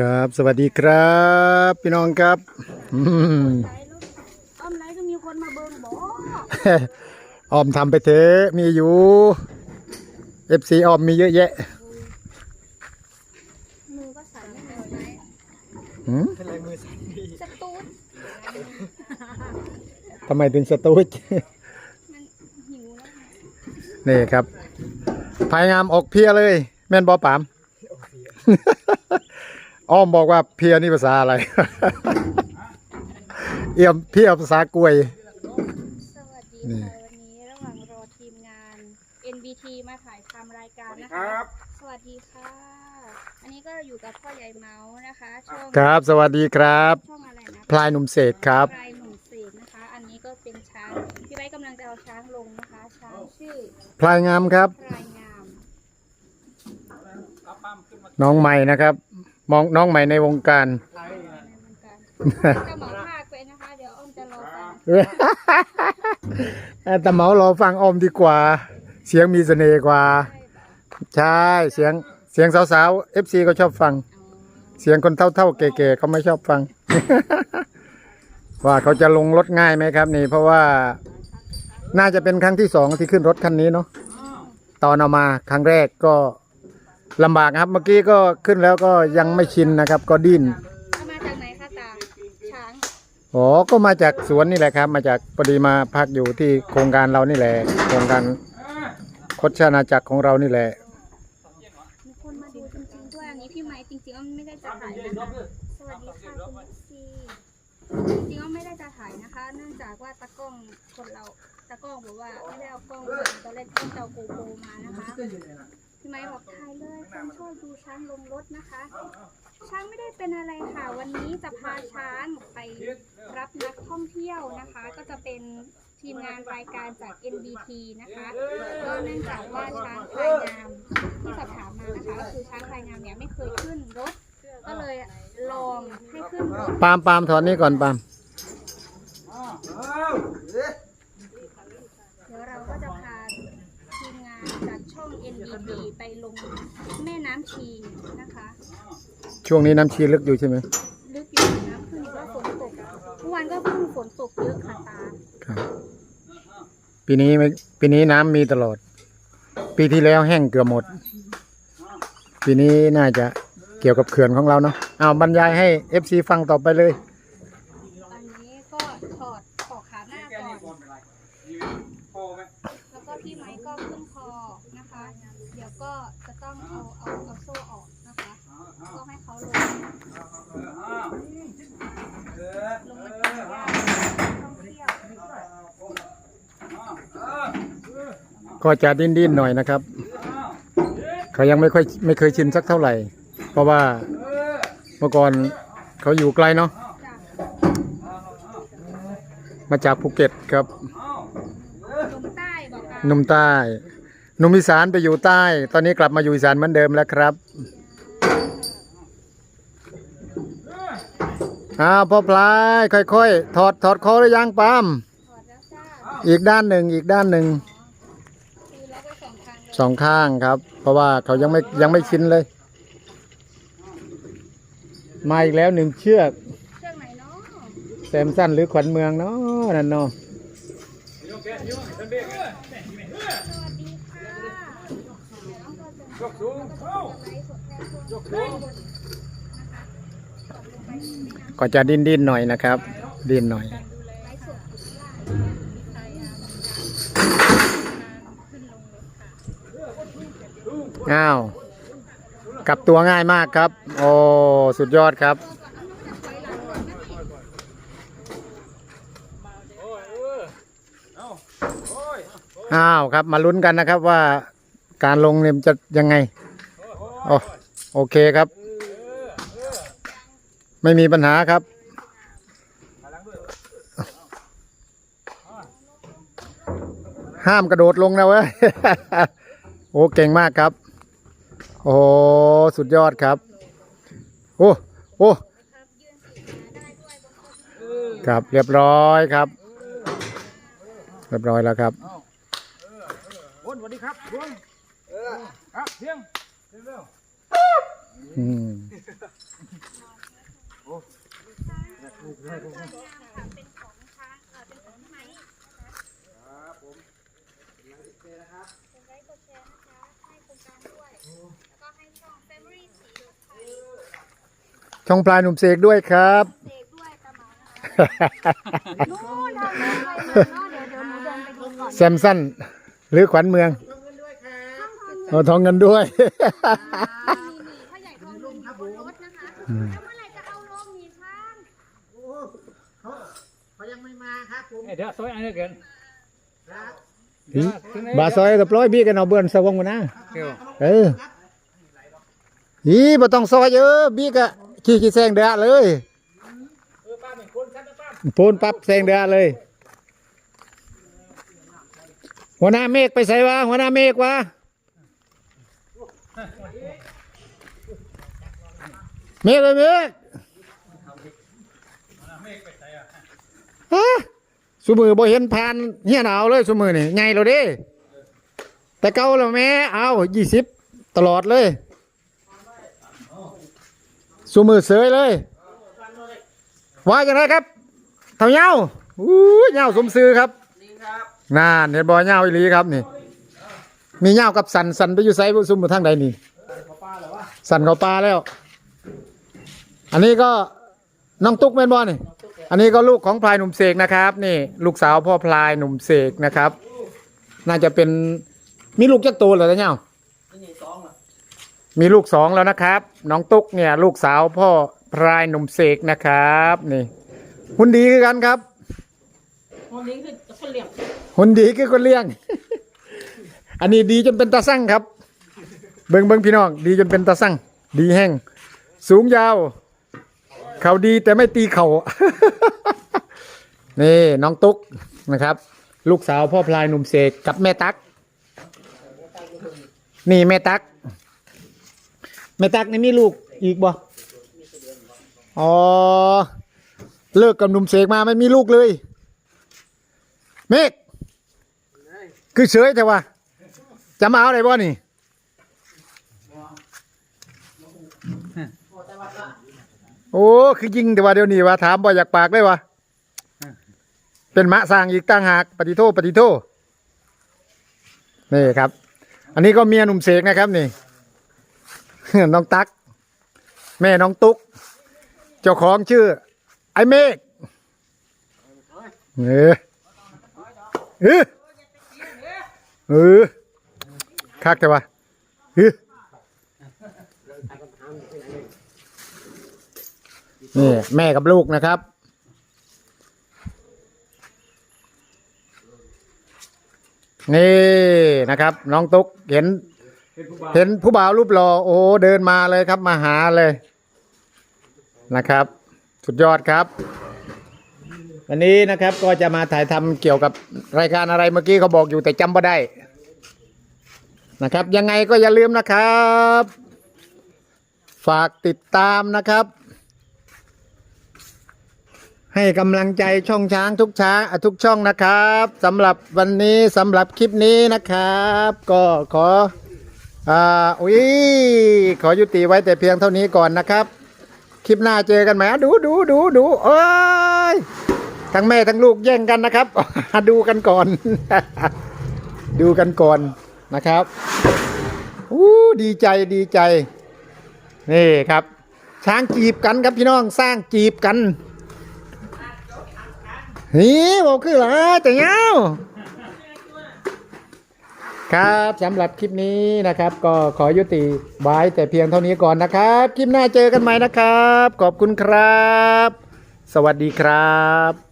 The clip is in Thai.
ครับ สวัสดีครับ พี่น้องครับอืมไหนลูกอ้อมไหนก็มีคนมาเบิ่งบ่ออมทำไปเถอะมีอยู่เอฟซีออมมีเยอะแยะมือก็สั่นไม่เหมือนไหนหืมสตูดทำไมถึงสตูดมันหิวแล้วไงนี่ครับภายงามออกเพลียเลย แม่นบอปาม อ้อมบอกว่าเพลียนี่ภาษาอะไร เอี่ยมเพลียภาษากล้วย สวัสดีนี่ค่ะวันนี้ระหว่างรอทีมงาน NBT มาถ่ายทำรายการนะคคะรับสวัสดีค่ะ อันนี้ก็อยู่กับพ่อใหญ่เมาส์นะคะ ช่องครับ สวัสดีครับ ช่องอะไรนะพลายหนุ่มเศษครับพลายหนุ่มเศษนะคะ อันนี้ก็เป็นช้าง พี่ไว้กำลังจะเอาช้างลงนะคะ ช้างชื่อพลายงามครับ พลายงามน้องใหม่นะครับ มองน้องใหม่ในวงการในวงการจะเหมาภาคไปนะคะ เดี๋ยวอ้อมจะรอฟังแต่เหมารอฟังออมดีกว่า เสียงมีเสน่ห์กว่า ใช่ปะใช่เสียงเสียงสาวๆเอฟซีก็ชอบฟังอ๋อเสียงคนเท่าๆเก๋ๆเขาไม่ชอบฟัง ว่าเขาจะลงรถง่ายไหมครับ นี่ เพราะว่า น่าจะเป็นครั้งที่สองที่ขึ้นรถคันนี้เนาะตอนเอามาครั้งแรกก็ ลำบากครับ เมื่อกี้ก็ขึ้นแล้วก็ยังไม่ชินนะครับ ก็ดิ้นเอามาจากไหนคะตา ช้าง อ๋อก็มาจากสวนนี่แหละครับ มาจากพอดีมาพักอยู่ที่โครงการเรานี่แหละ โครงการคดชานาจักรของเรานี่แหละ มีคนมาดูจริงๆด้วยอันนี้พี่ไม้จริงๆอ้อมไม่ได้จะถ่ายนะคะ สวัสดีค่ะคุณลูกซีจริงๆอ้อมไม่ได้จะถ่ายนะคะ เนื่องจากว่าตากล้องคนเราตากล้องบอกว่าไม่ได้เอากล้องมาตอนแรกต้องจะเอาโกโปรมานะคะ พี่ไม้บอกถ่ายเลยคนชอบดูช้างลงรถนะคะ ช้างไม่ได้เป็นอะไรค่ะ วันนี้จะพาช้างไปรับนักท่องเที่ยวนะคะ ก็จะเป็นทีมงานรายการจาก NBT นะคะก็เนื่องจากว่าช้างพลายงามที่สอบถามมานะคะก็คือช้างพลายงามเนี่ยไม่เคยขึ้นรถ ก็เลยลองให้ขึ้นรถ ปาล์มปาล์มถอนนี้ก่อนปาล์ม เดี๋ยวเราก็จะพาทีมงานจากช่อง NBT ไปลงแม่ น้ำชีนะคะ ช่วงนี้น้ำชีลึกอยู่ใช่ไหมลึกอยู่น้ำขึ้นก็ฝนตกเมื่อวานก็เพิ่งฝนตกเยอะค่ะตาครับ ปีนี้ไม่ปีนี้น้ำมีตลอด ปีที่แล้วแห้งเกือบหมด ปีนี้น่าจะเกี่ยวกับเขื่อนของเราเนาะเอาบรรยายให้ FC ฟังต่อไปเลย อันนี้ก็ถอดปอกขาหน้าก่อนพอไหมแล้วก็พี่ไม้ก็ขึ้นคอนะคะ เดี๋ยวก็จะต้องเอาเอาเอาโซ่ออกนะคะ ก็ให้เขาลงลงมากินหญ้าท่องเที่ยว ก็จะดิ้นดิ้นๆหน่อยนะครับ เขายังไม่ค่อยไม่เคยชินสักเท่าไหร่ เพราะว่าเมื่อก่อนเขาอยู่ไกลเนาะจากมาจากภูเก็ตครับลมใต้บอกกันหนุ่มใต้หนุ่มอีสานไปอยู่ใต้ ตอนนี้กลับมาอยู่อีสานเหมือนเดิมแล้วครับอ้าวพ่อพลายค่อยๆถอดถอดคอหรือยังปาล์มถอดแล้วจ้าอีกด้านหนึ่งอีกด้านหนึ่งคือแล้วก็ สองครั้งเลยสองข้างครับ เพราะว่าเขายังไม่ยังไม่ชินเลย มาอีกแล้วหนึ่งเชือกเครื่องไหนเนาะแซมสั้นหรือขวัญเมืองเนาะนั่นเนาะสวัสดีค่ะเดี๋ยวน้องก็จะยกสูงเข้าไลฟ์สดแค่ช่วงต้นนะคะตกลงไปในแม่น้ำก็จะดิ้นดิ้นๆหน่อยนะครับ ดิ้นหน่อย อ้าวกลับตัวง่ายมากครับ โอ้สุดยอดครับ อ้าวครับมาลุ้นกันนะครับว่าการลงเนี่ยมันจะยังไงโอ้โอเคครับ ไม่มีปัญหาครับห้ามกระโดดลงนะเว้ย โอ้ เก่งมากครับ โอ้โหสุดยอดครับ โอ้โอ้ครับเรียบร้อยครับ เรียบร้อยแล้วครับบนสวัสดีครับบนครับเพียงเร็วอืมเป็นของช้างเอ่อเป็นของพี่ไม้นะคะกดไลค์กดแชร์นะคะ ให้โครงการด้วย แล้วก็ให้ช่อง Family สีโดดไทย ช่องปลายหนุ่มเสกด้วยครับ เสกด้วยตาเหมานะคะนู่นทางนู้นไปเลยเนาะเดี๋ยวเดี๋ยวหนูเดินไปดูก่อนแซมสันหรือขวัญเมืองทางเงินเอาทองเงินด้วย พ่อใหญ่ทองเงินอยู่บนรถนะคะแล้วเมื่อไหร่จะเอาลงมีช่างเขายังไม่มาครับผม เดี๋ยวซอยอันนี้กินบาซอยตะปล่อยบี้กันเอาเบื่อนสวงมานะเกี่ยวเอออีบ่ต้องซอยเยอะบี้กะ ขี้ขี้แซงเดือเลยพูนปั๊บแซงเดือเลย หัวหน้าเมฆไปใส่วะหัวหน้าเมฆวะเมฆเลยเมฆฮะสุมือบ่เห็นผ่านเฮียหนาวเลยสุมือนี่ไงเราด้แต่เก่าแล้วแม่เอายี่สิบตลอดเลย สุมือเสยเลย ว่าอย่างไรครับเท่าเงาอู้เงาสมซื้อครับน่านเห็นบ่เงาอีหลีครับนี่ มีเงากับสันสันไปอยู่ไซบุซุมอยู่ทางใดนี่สันเขาปลาแล้ว อันนี้ก็น้องตุ๊กแม่นบ่นี่ อันนี้ก็ลูกของพลายหนุ่มเสกนะครับ นี่ ลูกสาวพ่อพลายหนุ่มเสกนะครับ น่าจะเป็นมีลูกจักตัวเหรอตาเนี่ย มีลูกสองแล้วนะครับ น้องตุ๊กเนี่ย ลูกสาวพ่อพรายหนุ่มเสกนะครับนี่หุ่นดีคือกันครับวันนี้คือคนเหลี่ยมหุ่นดีคือคนเลี้ยง อันนี้ดีจนเป็นตาสั่งครับ เบิงเบิงพี่น้องดีจนเป็นตาสั่งดีแห้งสูงยาว เขาดีแต่ไม่ตีเขานี่น้องตุ๊กนะครับ ลูกสาวพ่อพลายหนุ่มเสกกับแม่ตักนี่แม่ตัก แม่ตักนี่มีลูกอีกบ่อ๋อ เลิกกับหนุ่มเสกมาไม่มีลูกเลย เมฆคือเฉยแต่ว่า จะมาเอาอะไรบ่นี่โอ้คือยิงแต่ว่าเดี๋ยวนี้ว่าถามบ่อยากปากได้วะเป็นมะสร้างอีกตั้งหากปฏิโทษปฏิโทษนี่ครับ อันนี้ก็เมียหนุ่มเสกนะครับนี่ น้องตักแม่น้องตุ๊ก เจ้าของชื่อ ไอ้เมฆเออเออเออคักแต่ว่าเออนี่แม่กับลูกนะครับนี่นะครับ น้องตุ๊กเห็น เห็นผู้บ่าวรูปหล่อโอ้เดินมาเลยครับมาหาเลยนะครับ สุดยอดครับ วันนี้นะครับก็จะมาถ่ายทำเกี่ยวกับรายการอะไรเมื่อกี้เขาบอกอยู่แต่จำไม่ได้นะครับ ยังไงก็อย่าลืมนะครับ ฝากติดตามนะครับ ให้กำลังใจช่องช้างทุกช้างทุกช่องนะครับสำหรับวันนี้สำหรับคลิปนี้นะครับ ก็ขอ อ่าอุ้ยขอยุติไว้แต่เพียงเท่านี้ก่อนนะครับ คลิปหน้าเจอกันไหมดูดูดูดูเอ้ยทั้งแม่ทั้งลูกแย่งกันนะครับ ดูกันก่อน ดูกันก่อนนะครับอู้ดีใจดีใจ นี่ครับ ช้างจีบกันครับพี่น้องสร้างจีบกันนี่บอกคือเหรอแต่เงา ครับสำหรับคลิปนี้นะครับ ก็ขอยุติไว้แต่เพียงเท่านี้ก่อนนะครับ คลิปหน้าเจอกันใหม่นะครับ ขอบคุณครับ สวัสดีครับ